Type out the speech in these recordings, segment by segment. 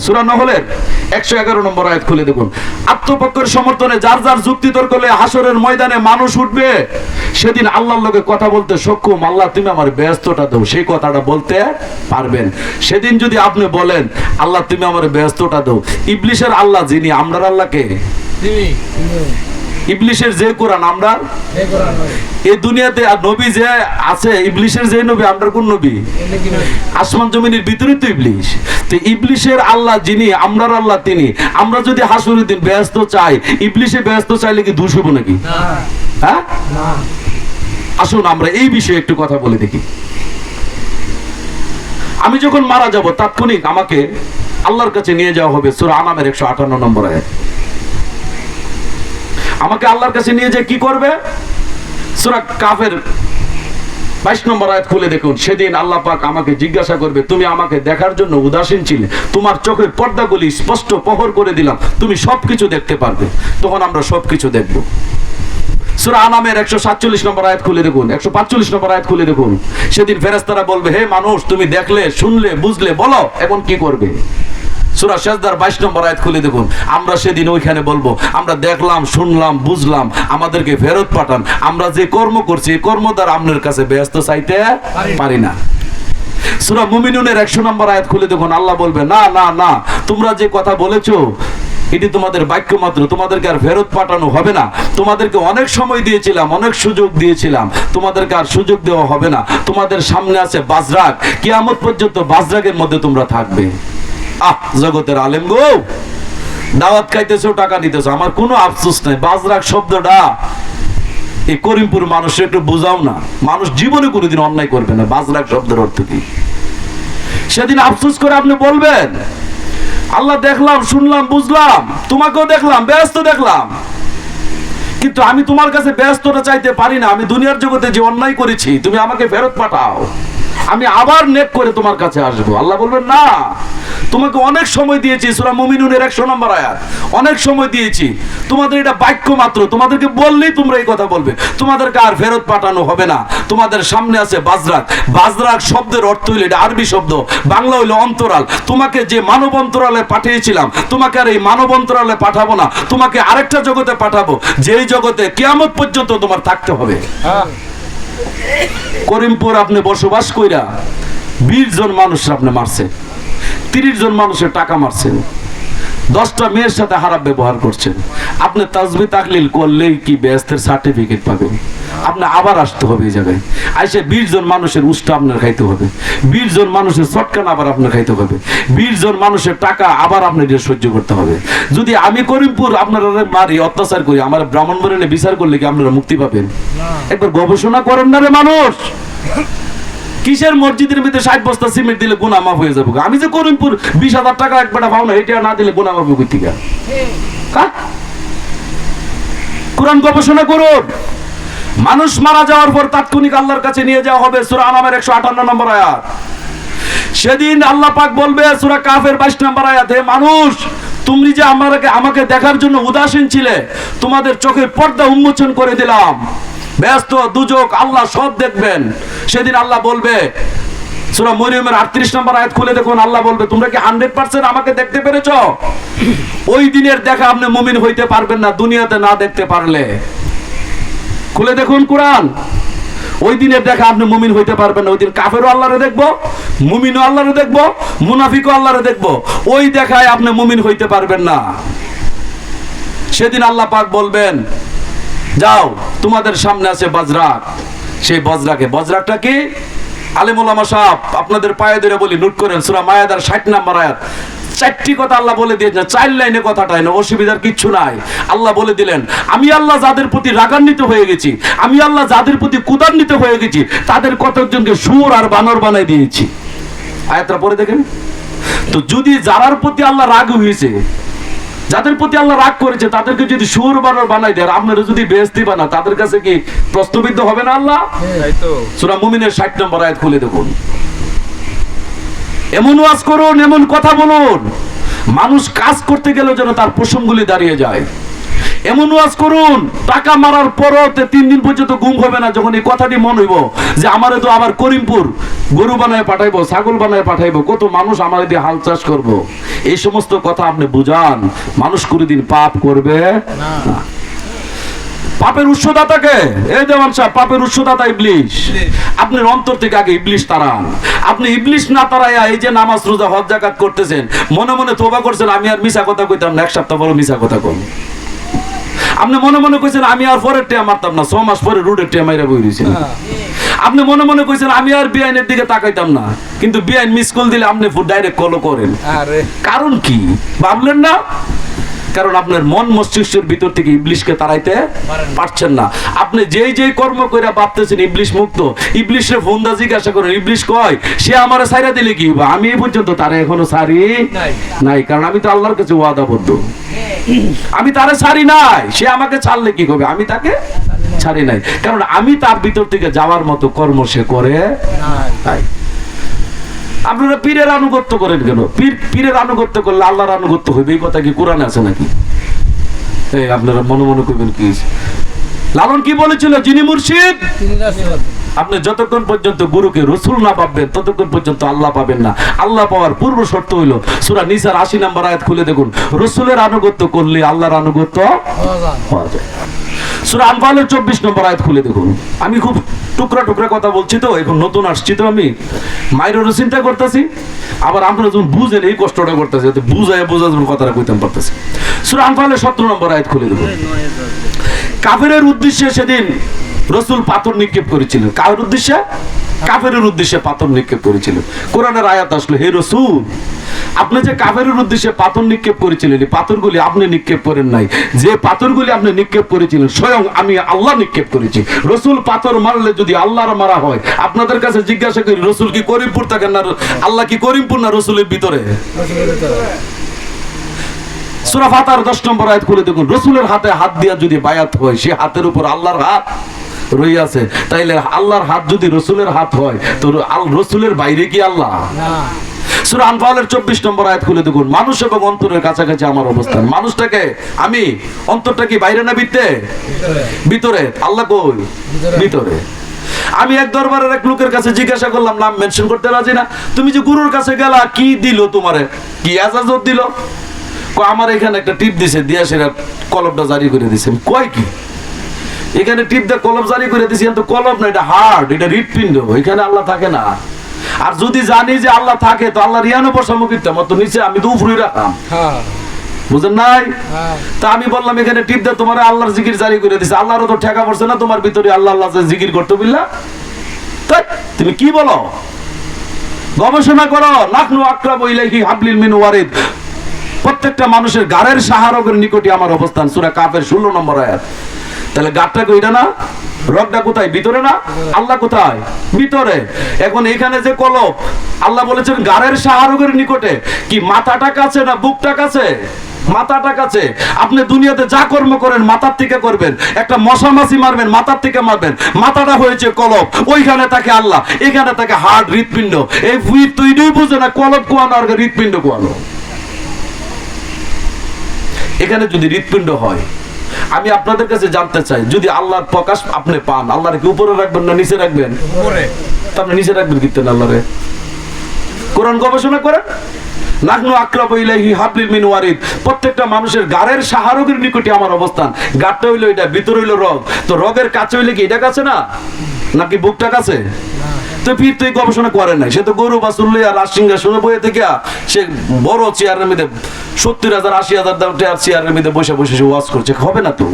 সুরা নহলের একশো এগারো নম্বর আয়াত খুলে দেখুন। আত্মপক্ষের সমর্থনে যার যার যুক্তি হাসরের ময়দানে মানুষ উঠবে, সেদিন আল্লাহর লোকে কথা বলতে সক্ষম। আল্লাহ, তুমি আমার ব্যস্তটা দাও, সেই কথাটা বলতে পারবেন। সেদিন যদি আপনি বলেন, আল্লাহ, তুমি আমার ব্যস্তটা দাও। ইবলিশের আল্লাহ যিনি, আমরার আল্লাহকে ইবলিশের যে কোরআন আমরা এই দুনিয়াতে আর নবী যে আছে ইবলিশের যে নবী আমরা কোন নবী? আসমান জমিনের ভিতরে তো ইবলিশ। তো ইবলিশের আল্লাহ যিনি আমরার আল্লাহ তিনি। আমরা যদি হাসুরের দিন ব্যস্ত চাই ইবলিশে ব্যস্ত চাইলে কি দোষ হব নাকি? হ্যাঁ? আসুন আমরা এই বিষয়ে একটু কথা বলে দেখি। আমি যখন মারা যাব তাৎক্ষণিক আমাকে আল্লাহর কাছে নিয়ে যাওয়া হবে সুরা আনামের একশো আটান্ন নম্বর আয়াত। আমাকে আল্লাহর কাছে নিয়ে যে কি করবে? সুরা কাফের বাইশ নম্বর আয়াত খুলে দেখুন। সেদিন আল্লাহ পাক আমাকে জিজ্ঞাসা করবে, তুমি আমাকে দেখার জন্য উদাসীন ছিলে। তোমার চোখের পর্দাগুলি স্পষ্ট প্রহর করে দিলাম। তুমি সবকিছু দেখতে পারবে। তখন আমরা সবকিছু দেখব। সুরা আনামের একশো সাতচল্লিশ নম্বর আয়াত খুলে দেখুন। একশো পাঁচচল্লিশ নম্বর আয়াত খুলে দেখুন। সেদিন ফেরেস্তারা বলবে, হে মানুষ, তুমি দেখলে, শুনলে, বুঝলে, বলো, এখন কি করবে? সুরা শেষদার বাইশ নম্বর আয়াত খুলে দেখুন। আমরা সেদিন ওইখানে বলব, আমরা দেখলাম, শুনলাম, বুঝলাম, আমাদেরকে ফেরত পাঠান। আমরা যে কর্ম করছি কর্ম দ্বারা আপনার কাছে ব্যস্ত চাইতে পারি না। সুরা মুমিনুনের একশো নম্বর আয়াত খুলে দেখুন। আল্লাহ বলবে, না না না, তোমরা যে কথা বলেছ, এটি তোমাদের বাক্য মাত্র তোমাদেরকে আর ফেরত পাঠানো হবে না। তোমাদেরকে অনেক সময় দিয়েছিলাম, অনেক সুযোগ দিয়েছিলাম। তোমাদেরকে আর সুযোগ দেওয়া হবে না। তোমাদের সামনে আছে বাজরাক। কিয়ামত পর্যন্ত বাজরাকের মধ্যে তোমরা থাকবে। জগতের আলেম গো। দাওয়াত খাইতেছো টাকা নিতেছো আমার কোনো আফসোস নাই। বাজরাক শব্দটা এই করিমপুর মানুষের একটু বোঝাও না। মানুষ জীবনে কোনোদিন অন্যায় করবে না, বাজরাক শব্দের অর্থ কি? সেদিন আফসোস করে আপনি বলবেন, আল্লাহ দেখলাম, শুনলাম, বুঝলাম, তোমাকেও দেখলাম, ব্যস্ত দেখলাম। কিন্তু আমি তোমার কাছে ব্যস্তটা চাইতে পারি না, আমি দুনিয়ার জগতে যে অন্যায় করেছি, তুমি আমাকে ফেরত পাঠাও। আমি আবার নেক করে তোমার কাছে আসব। আল্লাহ বলবেন, না, তোমাকে অনেক সময় দিয়েছি, সুরা মুমিনুনের একশো নম্বর আয়াত। অনেক সময় দিয়েছি। তোমাদের এটা বাক্য মাত্র। তোমাদেরকে বললেই তোমরা এই কথা বলবে। তোমাদেরকে আর ফেরত পাঠানো হবে না। তোমাদের সামনে আছে বাজরাক বাজরাক শব্দের অর্থ হইল এটা আরবি শব্দ। বাংলা হইল অন্তরাল। তোমাকে যে মানব অন্তরালে পাঠিয়েছিলাম, তোমাকে আর এই মানব অন্তরালে পাঠাবো না। তোমাকে আরেকটা জগতে পাঠাবো। যেই জগতে কেয়ামত পর্যন্ত তোমার থাকতে হবে। হ্যাঁ। করিমপুর আপনি বসবাস কইরা বিশ জন মানুষ আপনি মারছেন তিরিশ জন মানুষের টাকা মারছেন। দশটা মেয়ের সাথে খারাপ ব্যবহার করছেন। আপনি তাজবি তাকলিল করলেই কি ব্যস্তের সার্টিফিকেট পাবেন? আপনি আবার আসতে হবে এই জায়গায়। আইসে বিশ জন মানুষের উষ্টা আপনার খাইতে হবে। বিশ জন মানুষের চটকান আবার আপনার খাইতে হবে। বিশ জন মানুষের টাকা আবার আপনার দিয়ে সহ্য করতে হবে। যদি আমি করিমপুর আপনারা মারি অত্যাচার করি আমার ব্রাহ্মণ বিচার করলে কি আপনারা মুক্তি পাবেন? একবার গবেষণা করেন না রে মানুষ। কিসের মসজিদের মধ্যে ষাট বস্তা সিমেন্ট দিলে গুণা মাফ হয়ে যাব আমি যে করিমপুর বিশ হাজার টাকা এক বেটা পাও না, এটা না দিলে গুণা মাফ থেকে? হ্যাঁ? কোরআন গবেষণা করুন। মানুষ মারা যাওয়ার পর তাৎক্ষণিক আল্লাহর কাছে নিয়ে যাওয়া হবে সুরা আনামের একশো আটান্ন নম্বর আয়াত। সেদিন আল্লাহ পাক বলবে, সুরা কাফের বাইশ নম্বর আয়াত, হে মানুষ, তুমি যে আমাকে আমাকে দেখার জন্য উদাসীন ছিলে, তোমাদের চোখের পর্দা উন্মোচন করে দিলাম। ব্যস্ত, দুজক, আল্লাহ সব দেখবেন। সেদিন আল্লাহ বলবে, সুরা মরিয়মের আটত্রিশ নম্বর আয়াত খুলে দেখুন, আল্লাহ বলবে, তোমরা কি হান্ড্রেড পার্সেন্ট আমাকে দেখতে পেরেছ? ওই দিনের দেখা আপনি মুমিন হইতে পারবেন না, দুনিয়াতে না দেখতে পারলে। খুলে দেখুন কোরআন। ওই দিনের দেখা আপনি মুমিন হইতে পারবেন না, ওই দিন কাফেরও আল্লাহরে দেখব, মুমিনও আল্লাহরে দেখব, মুনাফিকও আল্লাহরে দেখব। ওই দেখায় আপনি মুমিন হইতে পারবেন না। সেদিন আল্লাহ পাক বলবেন যাও, তোমাদের সামনে আছে বজরাক সেই বজরাকে বজরাকটা কি? আলিমুল্লামা সাহেব, আপনাদের পায়ে ধরে বলি নোট করেন, সুরা মায়াদার ষাট নাম্বার আয়াত। চারটি কথা আল্লাহ বলে দিয়েছেন, চার লাইনে কথাটাই না, অসুবিধার কিচ্ছু নাই। আল্লাহ বলে দিলেন, আমি আল্লাহ যাদের প্রতি রাগান্বিত হয়ে গেছি, আমি আল্লাহ যাদের প্রতি কুদান্বিত হয়ে গেছি, তাদের কতজনকে সুর আর বানর বানাই দিয়েছি। আয়াতটা পরে দেখেন। তো যদি যারার প্রতি আল্লাহ রাগ হয়েছে যাদের প্রতি আল্লাহ রাগ করেছে তাদেরকে যদি সুর বানর বানাই দেয় আপনারা যদি বেহস্তি বানা তাদের কাছে কি প্রশ্নবিদ্ধ হবে না আল্লাহ? সুরা মুমিনের ষাট নম্বর আয়াত খুলে দেখুন। এমন ওয়াজ করুন এমন কথা বলুন। মানুষ কাজ করতে গেলে যেন তার প্রসঙ্গগুলি দাঁড়িয়ে যায়। এমন ওয়াজ করুন টাকা মারার পরও তিন দিন পর্যন্ত ঘুম হবে না যখন এই কথাটি মনে হইব যে আমারে তো আবার করিমপুর। গরু বানায় পাঠাইবো, ছাগল বানায় পাঠাইবো, কত মানুষ আমার দিয়ে হাল চাষ করব। এই সমস্ত কথা আপনি বুঝান, মানুষ কোনোদিন পাপ করবে পাপের উৎসদাতাকে এই দেওয়ান সাহেব, পাপের উৎসদাতা ইবলিশ। আপনার অন্তর থেকে আগে ইবলিশ তাড়ান আপনি ইবলিশ না তাড়াইয়া এই যে নামাজ, রোজা, হজ জাকাত করতেছেন, মনে মনে তোবা করছেন, আমি আর মিশা কথা কইতাম না, এক সপ্তাহ বড় মিশা কথা কম। আপনি মনে মনে কইছেন, আমি আর পরের টিয়া মারতাম না, ছ মাস পরে রুডের টিয়া মাইরা বই রয়েছেন আপনি মনে মনে কইছেন আমি আর বিআইনের দিকে তাকাইতাম না। কিন্তু বিআইন মিস কল দিলে আপনি ডাইরেক্ট কলও করেন। আরে। কারণ কি? ভাবলেন না? কারণ আপনার মন মস্তিষ্কের ভিতর থেকে ইবলিশকে তাড়াইতে পারছেন না। আপনি যেই যেই কর্ম করে ভাবতেছেন ইবলিশ মুক্ত ইবলিশের ফোন দা জিজ্ঞাসা করেন ইবলিশ কয়? সে আমারে সাইরা দিলে কি হইবো? আমি এই পর্যন্ত তারে এখনও সারি নাই। নাই কারণ আমি তো আল্লাহর কাছে ওয়াদাবদ্ধ আমি তারে ছাড়ি নাই। সে আমাকে ছাড়লে কি করবে? আমি তাকে ছাড়ি নাই। কারণ আমি তার ভিতর থেকে যাওয়ার মতো কর্ম সে করে নাই। তাই আপনারা পীরের আনুগত্য করেন কেন? পীর পীরের আনুগত্য করলে আল্লাহর আনুগত্য হইবে এই কথা কি কোরআনে আছে নাকি? এই আপনারা মনে মনে করবেন কি? লালন কি বলেছিল? যিনি মুর্শিদ আপনি যতক্ষণ পর্যন্ত গুরুকে রসুল না পাবেন ততক্ষণ পর্যন্ত আল্লাহ পাবেন না। আল্লাহ পাওয়ার পূর্ব শর্ত হইল সুরা নিসার আশি নাম্বার আয়াত খুলে দেখুন। রসুলের আনুগত্য করলে আল্লাহর আনুগত্য পাওয়া যায়। সুরা আনফালের চব্বিশ নম্বর আয়াত খুলে দেখুন। আমি খুব টুকরা টুকরা কথা বলছি তো, এখন নতুন আসছি তো আমি। চিন্তা করতেছি, আবার যখন বুঝেন এই কষ্টটা করতেছে বুঝায় বোঝা যখন কথাটা কইতাম পারতেছি। সুরা আনফালের সতেরো নম্বর আয়াত খুলে দেখুন। কাফেরের উদ্দেশ্যে সেদিন রসুল পাথর নিক্ষেপ করেছিলেন। কার উদ্দেশ্যে? কাফেরের উদ্দেশ্যে পাথর নিক্ষেপ করেছিলেন। কোরআনের আয়াত আসলো, হে রসুল, আপনি যে কাফেরের উদ্দেশ্যে পাথর নিক্ষেপ করেছিলেন পাথরগুলি আপনি নিক্ষেপ করেন নাই। যে পাথরগুলি আপনি নিক্ষেপ করেছিলেন, স্বয়ং আমি আল্লাহ নিক্ষেপ করেছি। রসুল পাথর মারলে যদি আল্লাহর মারা হয়, আপনাদের কাছে জিজ্ঞাসা করি, রসুল কি করিমপুর থাকেন না, আল্লাহ কি করিমপুর না রসুলের ভিতরে? রাসূলের ভিতরে সূরা ফাতার 10 নম্বর আয়াত খুলে দেখুন, রসুলের হাতে হাত দিয়া যদি বায়াত হয়, সে হাতের উপর আল্লাহর হাত রইয়াছে তাইলে আল্লাহর হাত যদি রসুলের হাত হয় তো আল রসুলের বাইরে কি আল্লাহ? না। সূরা আনফালের 24 নম্বর আয়াত খুলে দেখুন। মানুষ এবং অন্তরের কাছাকাছি আমার অবস্থান। মানুষটাকে আমি অন্তরটা কি বাইরে না ভিতরে? আল্লাহ কই? ভিতরে। আমি এক দরবারের এক লোকের কাছে জিজ্ঞাসা করলাম নাম মেনশন করতে রাজি না। তুমি যে গুরুর কাছে গেলা কি দিল তোমারে? কি এজাজত দিল? আমার এখানে একটা টিপ দিছে দিয়া সেটা কলমটা জারি করে দিছে। কয় কি? এখানে টিপ দিয়ে কলম জারি করে দিছি তো কলম না এটা হার্ড এটা হৃৎপিণ্ড এখানে আল্লাহ থাকে না। আর যদি জানি যে আল্লাহ থাকে তো আল্লাহ রিয়ানো বসামুখিত মতো নিচে আমি তো উপরে রাখাম হ্যাঁ। বুঝেন নাই? হ্যাঁ। তা আমি বললাম এখানে টিপ দিয়ে তোমার আল্লাহর জিকির জারি করে দিছে। আল্লাহরও তো ঠেকা পড়ছে না তোমার ভিতরে আল্লাহ আল্লাহ জিকির করতে তাই তুমি কি বলো? গবেষণা করো লাখনু আকরাব ইলাইহি হাবলিল মিন ওয়ারিদ। প্রত্যেকটা মানুষের গাড়ের সাহারকের নিকটে আমার অবস্থান সুরা কাফের 16 নম্বর আয়াত। তাহলে গাড়টা কইটা না? রগটা কোথায়? ভিতরে না? আল্লাহ কোথায়? ভিতরে। এখন এখানে যে কলব আল্লাহ বলেছেন গাড়ের সাহারকের নিকটে। কি মাথাটা কাছে না বুকটা কাছে? মাথাটা কাছে। আপনি দুনিয়াতে যা কর্ম করেন, মাথার থেকে করবেন। একটা মশা মাছি মারবেন, মাথার থেকে মারবেন। মাথাটা হয়েছে কলব ওইখানে থাকে আল্লাহ, এখানে থাকে হার্ট হৃৎপিণ্ড। এই বুই তুইটাই বুঝে না কলব কোয়ানো আর হৃৎপিণ্ড কোয়ানো। এখানে যদি হৃৎপিণ্ড হয় আমি আপনাদের কাছে জানতে চাই যদি আল্লাহর প্রকাশ আপনি পান আল্লাহর কি উপরে রাখবেন না নিচে রাখবেন? উপরে। আপনি নিচে রাখবেন কীর্তেন আল্লাহরে? কোরআন গবেষণা করেন? নাকনু আক্রাব ইলাইহি হাবলিল মিন ওয়ারিদ। প্রত্যেকটা মানুষের গাড়ের সাহারকের নিকটে আমার অবস্থান। গাড়টা হইল এটা ভিতর হইল রগ। তো রগের কাছে হইলে কি এটা কাছে না? নাকি বুকটা কাছে? তো ফির তুই গবেষণা করে নাই। সে তো গরু বা চুল্লি আর রাজসিংহাসনে বইয়ে থেকে সে বড় চেয়ারের মধ্যে সত্তর হাজার, আশি হাজার দাম টেয়ার চেয়ারের মধ্যে বসে বসে সে ওয়াজ করছে। হবে না তো?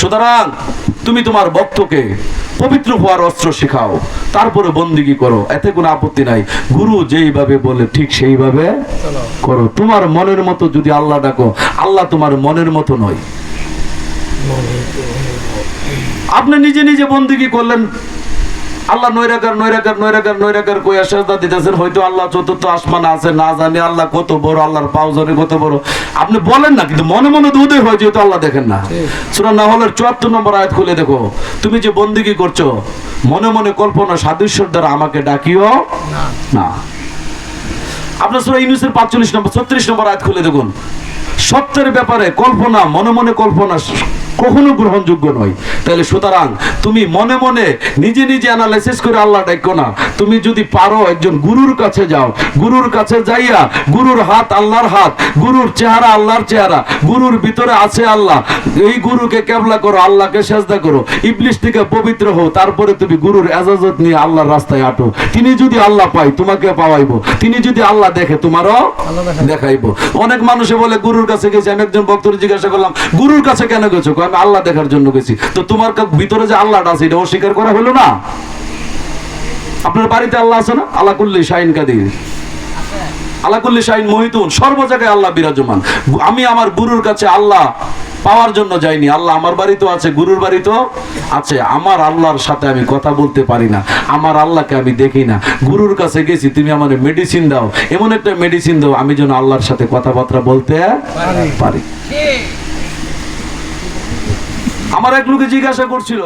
সুতরাং তুমি তোমার ভক্তকে পবিত্র হওয়ার অস্ত্র শেখাও, তারপরে বন্দিগি করো, এতে কোনো আপত্তি নাই। গুরু যেইভাবে বলে ঠিক সেইভাবে করো। তোমার মনের মতো যদি আল্লাহ ডাকো, আল্লাহ তোমার মনের মতো নয়। আপনি নিজে নিজে বন্দিগি করলেন আল্লাহ নৈরাকার নৈরাকার নৈরাকার নৈরাকার কই সাজদা দিতেছেন হয়তো আল্লাহ চতুর্থ আসমান আছে না জানি আল্লাহ কত বড় আল্লাহর পাউজরে কত বড়। আপনি বলেন না কিন্তু মনে মনে উদয় হয় যেহেতু আল্লাহ দেখেন না। সুরা না হলে চুয়াত্তর নম্বর আয়াত খুলে দেখো। তুমি যে বন্দিগি করছ মনে মনে কল্পনা সাদৃশ্যর দ্বারা আমাকে ডাকিও না। না। আপনার সুরা ইউনুসের পাঁচচল্লিশ নম্বর ছত্রিশ নম্বর আয়াত খুলে দেখুন। সত্যের ব্যাপারে কল্পনা মনে মনে কল্পনা কখনো গ্রহণযোগ্য নয়। তাহলে সুতরাং তুমি মনে মনে নিজে নিজে অ্যানালাইসিস করে আল্লাহ ডাকো না। তুমি যদি পারো একজন গুরুর কাছে যাও, গুরুর কাছে যাইয়া গুরুর হাত আল্লাহর হাত, গুরুর চেহারা আল্লাহর চেহারা, গুরুর ভিতরে আছে আল্লাহ, এই গুরুকে কেবলা করো, আল্লাহকে সেজদা করো, ইবলিশ থেকে পবিত্র হও, তারপরে তুমি গুরুর এজাজত নিয়ে আল্লাহর রাস্তায় আটো। তিনি যদি আল্লাহ পাই তোমাকে পাওয়াইবো। তিনি যদি আল্লাহ দেখে, তোমারও দেখাইবো। অনেক মানুষে বলে, গুরুর কাছে গেছি, আমি একজন ভক্তর জিজ্ঞাসা করলাম, গুরুর কাছে কেন গেছো? আমি আল্লাহ দেখার জন্য গেছি। তো তোমার ভিতরে যে আল্লাহটা আছে, এটা অস্বীকার করা হলো না? আপনার বাড়িতে আল্লাহ আছে না? আল্লাহ কুল্লি শাহিন কাদির। আলাকুল্লি শাহিন মহিতুন। সর্ব জায়গায় আল্লাহ বিরাজমান। আমি আমার গুরুর কাছে আল্লাহ পাওয়ার জন্য যাইনি। আল্লাহ আমার বাড়িতেও আছে, গুরুর বাড়িতেও আছে। আমার আল্লাহর সাথে আমি কথা বলতে পারি না। আমার আল্লাহকে আমি দেখি না। গুরুর কাছে গেছি, তুমি আমার মেডিসিন দাও। এমন একটা মেডিসিন দাও, আমি যেন আল্লাহর সাথে কথাবার্তা বলতে পারি। আমার এক লোকে জিজ্ঞাসা করছিল